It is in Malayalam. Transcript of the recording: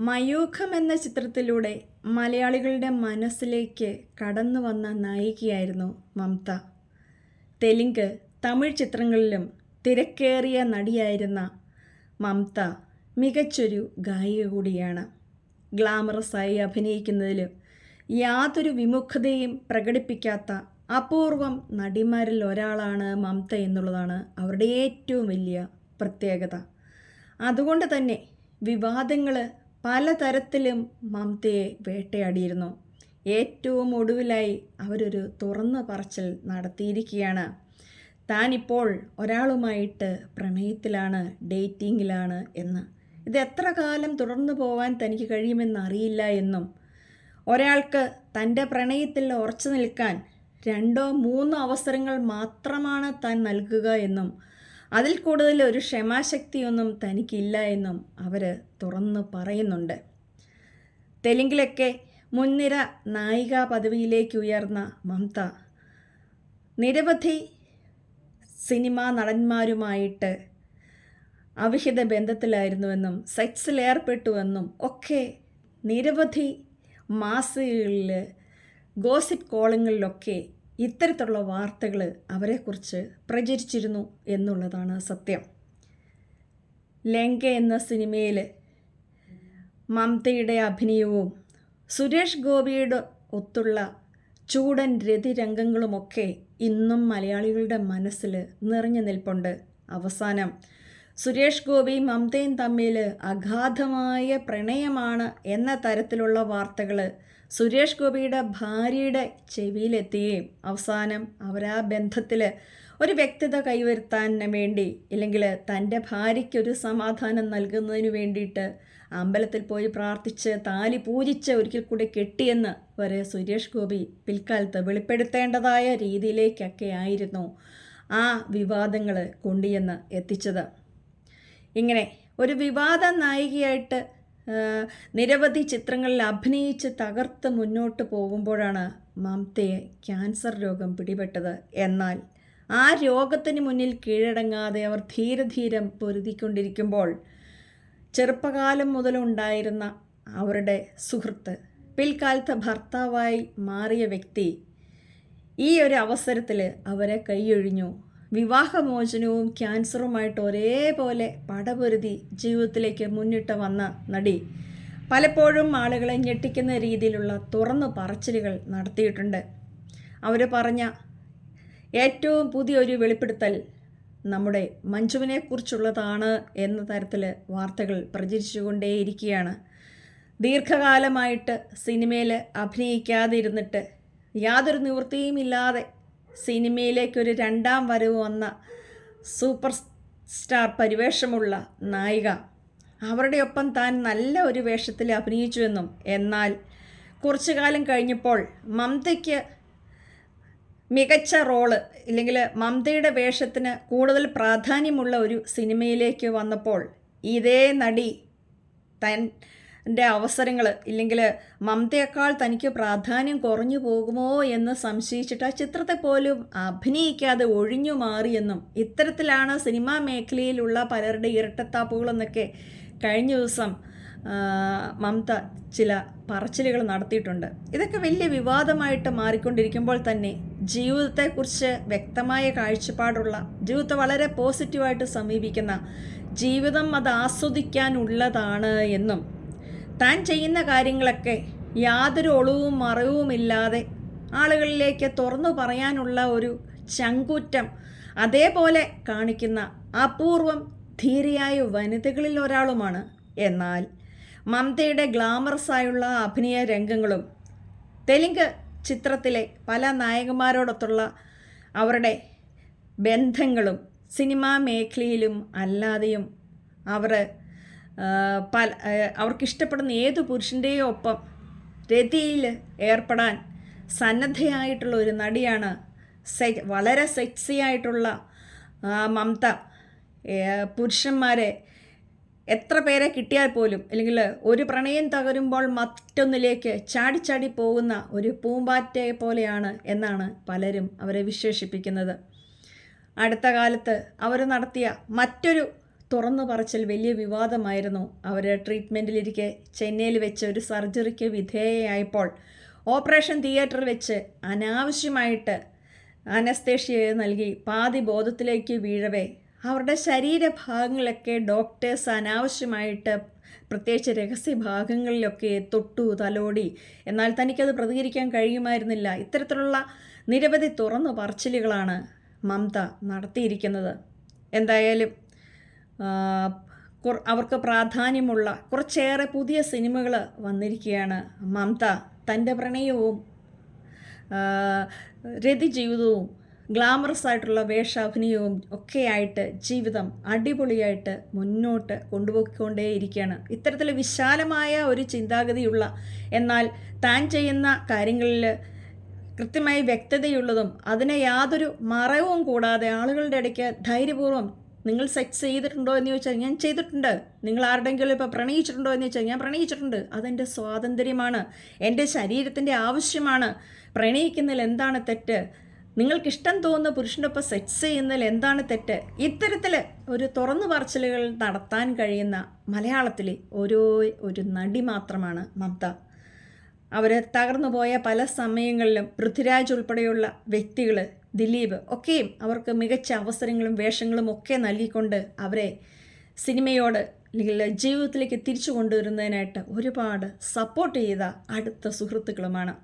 മയൂഖം എന്ന ചിത്രത്തിലൂടെ മലയാളികളുടെ മനസ്സിലേക്ക് കടന്നു വന്ന നായികയായിരുന്നു മമത തെലുങ്ക് തമിഴ് ചിത്രങ്ങളിലും തിരക്കേറിയ നടിയായിരുന്ന മമത മികച്ചൊരു ഗായിക കൂടിയാണ്. ഗ്ലാമറസായി അഭിനയിക്കുന്നതിലും യാതൊരു വിമുഖതയും പ്രകടിപ്പിക്കാത്ത അപൂർവം നടിമാരിൽ ഒരാളാണ് മമത എന്നുള്ളതാണ് അവരുടെ ഏറ്റവും വലിയ പ്രത്യേകത. അതുകൊണ്ട് തന്നെ വിവാദങ്ങൾ പലതരത്തിലും മമതയെ വേട്ടയാടിയിരുന്നു. ഏറ്റവും ഒടുവിലായി അവരൊരു തുറന്ന പറച്ചിൽ നടത്തിയിരിക്കുകയാണ്. താനിപ്പോൾ ഒരാളുമായിട്ട് പ്രണയത്തിലാണ് ഡേറ്റിങ്ങിലാണ് എന്ന്. ഇത് എത്ര കാലം തുടർന്നു പോകാൻ തനിക്ക് കഴിയുമെന്നറിയില്ല എന്നും. ഒരാൾക്ക് തന്റെ പ്രണയത്തിൽ ഉറച്ചു നിൽക്കാൻ രണ്ടോ മൂന്നോ അവസരങ്ങൾ മാത്രമാണ് താൻ നൽകുക എന്നും. അതിൽ കൂടുതൽ ഒരു ക്ഷമാശക്തിയൊന്നും തനിക്കില്ല എന്നും അവർ തുറന്നു പറയുന്നുണ്ട്. തെലുങ്കിലൊക്കെ മുൻനിര നായിക പദവിയിലേക്ക് ഉയർന്ന മമത നിരവധി സിനിമാ നടന്മാരുമായിട്ട് അവിഹിത ബന്ധത്തിലായിരുന്നുവെന്നും സെക്സിലേർപ്പെട്ടുവെന്നും ഒക്കെ നിരവധി മാസികകളിൽ ഗോസിപ്പ് കോളങ്ങളിലൊക്കെ ഇത്തരത്തിലുള്ള വാർത്തകൾ അവരെക്കുറിച്ച് പ്രചരിച്ചിരുന്നു എന്നുള്ളതാണ് സത്യം. ലങ്ക എന്ന സിനിമയിൽ മമതയുടെ അഭിനയവും സുരേഷ് ഗോപിയുടെ ഒത്തുള്ള ചൂടൻ രതിരംഗങ്ങളുമൊക്കെ ഇന്നും മലയാളികളുടെ മനസ്സിൽ നിറഞ്ഞു നിൽപ്പുണ്ട്. അവസാനം സുരേഷ് ഗോപി മമതയും തമ്മിൽ അഗാധമായ പ്രണയമാണ് എന്ന തരത്തിലുള്ള വാർത്തകൾ സുരേഷ് ഗോപിയുടെ ഭാര്യയുടെ ചെവിയിലെത്തുകയും അവസാനം അവരാ ബന്ധത്തിൽ ഒരു വ്യക്തത കൈവരുത്താൻ വേണ്ടി ഇല്ലെങ്കിൽ തന്റെ ഭാര്യയ്ക്കൊരു സമാധാനം നൽകുന്നതിന് വേണ്ടിയിട്ട് അമ്പലത്തിൽ പോയി പ്രാർത്ഥിച്ച് താലി പൂജിച്ച് ഒരിക്കൽ കൂടി കെട്ടിയെന്ന് വരെ സുരേഷ് ഗോപി പിൽക്കാലത്ത് വെളിപ്പെടുത്തേണ്ടതായ രീതിയിലേക്കൊക്കെ ആയിരുന്നു ആ വിവാദങ്ങൾ കൊണ്ടിയെന്ന് എത്തിച്ചത്. ഇങ്ങനെ ഒരു വിവാദ നായികയായിട്ട് നിരവധി ചിത്രങ്ങളിൽ അഭിനയിച്ച് തകർത്ത് മുന്നോട്ട് പോകുമ്പോഴാണ് മമതയെ ക്യാൻസർ രോഗം പിടിപെട്ടത്. എന്നാൽ ആ രോഗത്തിന് മുന്നിൽ കീഴടങ്ങാതെ അവർ ധീരധീരം പൊരുതിക്കൊണ്ടിരിക്കുമ്പോൾ ചെറുപ്പകാലം മുതലുണ്ടായിരുന്ന അവരുടെ സുഹൃത്ത് പിൽക്കാലത്ത് ഭർത്താവായി മാറിയ വ്യക്തി ഈ ഒരു അവസരത്തിൽ അവരെ കൈയൊഴിഞ്ഞു. വിവാഹമോചനവും ക്യാൻസറുമായിട്ട് ഒരേപോലെ പടപൊരുതി ജീവിതത്തിലേക്ക് മുന്നിട്ട് വന്ന നടി. പലപ്പോഴും ആളുകളെ ഞെട്ടിക്കുന്ന രീതിയിലുള്ള തുറന്നു പറച്ചിലുകൾ നടത്തിയിട്ടുണ്ട്. അവർ പറഞ്ഞ ഏറ്റവും പുതിയൊരു വെളിപ്പെടുത്തൽ നമ്മുടെ മഞ്ജുവിനെക്കുറിച്ചുള്ളതാണ് എന്ന തരത്തിൽ വാർത്തകൾ പ്രചരിച്ചുകൊണ്ടേയിരിക്കുകയാണ്. ദീർഘകാലമായിട്ട് സിനിമയിൽ അഭിനയിക്കാതിരുന്നിട്ട് യാതൊരു നിവൃത്തിയുമില്ലാതെ സിനിമയിലേക്കൊരു രണ്ടാം വരവ് വന്ന സൂപ്പർ സ്റ്റാർ പരിവേഷമുള്ള നായിക. അവരുടെ ഒപ്പം താൻ നല്ല ഒരു വേഷത്തിൽ അഭിനയിച്ചുവെന്നും എന്നാൽ കുറച്ചു കാലം കഴിഞ്ഞപ്പോൾ മമതയ്ക്ക് മികച്ച റോൾ ഇല്ലെങ്കിൽ മമതയുടെ വേഷത്തിന് കൂടുതൽ പ്രാധാന്യമുള്ള ഒരു സിനിമയിലേക്ക് വന്നപ്പോൾ ഇതേ നടി തൻ അവസരങ്ങൾ ഇല്ലെങ്കിൽ മമതയേക്കാൾ തനിക്ക് പ്രാധാന്യം കുറഞ്ഞു പോകുമോ എന്ന് സംശയിച്ചിട്ട് ആ ചിത്രത്തെ പോലും അഭിനയിക്കാതെ ഒഴിഞ്ഞു മാറിയെന്നും ഇത്തരത്തിലാണ് സിനിമാ മേഖലയിലുള്ള പലരുടെ ഇരട്ടത്താപ്പുകളെന്നൊക്കെ കഴിഞ്ഞ ദിവസം മമത ചില പറച്ചിലുകൾ നടത്തിയിട്ടുണ്ട്. ഇതൊക്കെ വലിയ വിവാദമായിട്ട് മാറിക്കൊണ്ടിരിക്കുമ്പോൾ തന്നെ ജീവിതത്തെക്കുറിച്ച് വ്യക്തമായ കാഴ്ചപ്പാടുള്ള ജീവിതത്തെ വളരെ പോസിറ്റീവായിട്ട് സമീപിക്കുന്ന ജീവിതം അത് ആസ്വദിക്കാനുള്ളതാണ് എന്നും താൻ ചെയ്യുന്ന കാര്യങ്ങളൊക്കെ യാതൊരു ഒളിവും മറവുമില്ലാതെ ആളുകളിലേക്ക് തുറന്നു പറയാനുള്ള ഒരു ചങ്കൂറ്റം അതേപോലെ കാണിക്കുന്ന അപൂർവം ധീരയായ വനിതകളിൽ ഒരാളുമാണ്. എന്നാൽ മമതയുടെ ഗ്ലാമറസായുള്ള അഭിനയ രംഗങ്ങളും തെലുങ്ക് ചിത്രത്തിലെ പല നായകന്മാരോടൊത്തുള്ള അവരുടെ ബന്ധങ്ങളും സിനിമാ മേഖലയിലും അല്ലാതെയും അവർ പല അവർക്കിഷ്ടപ്പെടുന്ന ഏത് പുരുഷന്റെയും ഒപ്പം രതിയിൽ ഏർപ്പെടാൻ സന്നദ്ധയായിട്ടുള്ള ഒരു നടിയാണ് സെ വളരെ സെക്സി ആയിട്ടുള്ള മമത പുരുഷന്മാരെ എത്ര പേരെ കിട്ടിയാൽ പോലും അല്ലെങ്കിൽ ഒരു പ്രണയം തകരുമ്പോൾ മറ്റൊന്നിലേക്ക് ചാടിച്ചാടി പോകുന്ന ഒരു പൂമ്പാറ്റയെ പോലെയാണ് എന്നാണ് പലരും അവരെ വിശേഷിപ്പിക്കുന്നത്. അടുത്ത കാലത്ത് അവർ നടത്തിയ മറ്റൊരു തുറന്നു പറച്ചിൽ വലിയ വിവാദമായിരുന്നു. അവർ ട്രീറ്റ്മെന്റിലിരിക്കെ ചെന്നൈയിൽ വെച്ച് ഒരു സർജറിക്ക് വിധേയയായപ്പോൾ ഓപ്പറേഷൻ തിയേറ്ററിൽ വെച്ച് അനാവശ്യമായിട്ട് അനസ്തേഷ്യ നൽകി. പാതി ബോധത്തിലേക്ക് വീഴവേ. അവരുടെ ശരീരഭാഗങ്ങളൊക്കെ ഡോക്ടേഴ്സ് അനാവശ്യമായിട്ട് പ്രത്യേകിച്ച് രഹസ്യ ഭാഗങ്ങളിലൊക്കെ തൊട്ടു തലോടി. എന്നാൽ തനിക്കത് പ്രതികരിക്കാൻ കഴിയുമായിരുന്നില്ല. ഇത്തരത്തിലുള്ള നിരവധി തുറന്നു പറച്ചിലുകളാണ് മമത നടത്തിയിരിക്കുന്നത്. എന്തായാലും അവർക്ക് പ്രാധാന്യമുള്ള കുറച്ചേറെ പുതിയ സിനിമകൾ വന്നിരിക്കുകയാണ്. മമത തന്റെ പ്രണയവും രതി ജീവിതവും ഗ്ലാമറസ് ആയിട്ടുള്ള വേഷാഭിനയവും ഒക്കെയായിട്ട് ജീവിതം അടിപൊളിയായിട്ട് മുന്നോട്ട് കൊണ്ടുപോയിക്കൊണ്ടേയിരിക്കുകയാണ്. ഇത്തരത്തിൽ വിശാലമായ ഒരു ചിന്താഗതിയുള്ള എന്നാൽ താൻ ചെയ്യുന്ന കാര്യങ്ങളിൽ കൃത്യമായി വ്യക്തതയുള്ളതും അതിനെ യാതൊരു മറവും കൂടാതെ ആളുകളുടെ ഇടയ്ക്ക് ധൈര്യപൂർവം നിങ്ങൾ സെക്സ് ചെയ്തിട്ടുണ്ടോ എന്ന് ചോദിച്ചാൽ ഞാൻ ചെയ്തിട്ടുണ്ട്. നിങ്ങൾ ആരുടെങ്കിലും ഇപ്പോൾ പ്രണയിച്ചിട്ടുണ്ടോ എന്ന് ചോദിച്ചാൽ ഞാൻ പ്രണയിച്ചിട്ടുണ്ട്. അതെന്റെ സ്വാതന്ത്ര്യമാണ്. എന്റെ ശരീരത്തിന്റെ ആവശ്യമാണ്. പ്രണയിക്കുന്നതിൽ എന്താണ് തെറ്റ്? നിങ്ങൾക്കിഷ്ടം തോന്നുന്ന പുരുഷന്റെ ഒപ്പം സെക്സ് ചെയ്യുന്നതിൽ എന്താണ് തെറ്റ്? ഇത്തരത്തിൽ ഒരു തുറന്നു പറച്ചിലുകൾ നടത്താൻ കഴിയുന്ന മലയാളത്തിലെ ഓരോ ഒരു നടി മാത്രമാണ് മമത. അവർ തകർന്നു പോയ പല സമയങ്ങളിലും പൃഥ്വിരാജ് ഉൾപ്പെടെയുള്ള വ്യക്തികൾ ദിലീപ്. ഒക്കെയും അവർക്ക് മികച്ച അവസരങ്ങളും വേഷങ്ങളും ഒക്കെ നൽകിക്കൊണ്ട് അവരെ സിനിമയോട് അല്ലെങ്കിൽ ജീവിതത്തിലേക്ക് തിരിച്ചു കൊണ്ടുവരുന്നതിനായിട്ട് ഒരുപാട് സപ്പോർട്ട് ചെയ്ത അടുത്ത സുഹൃത്തുക്കളുമാണ്.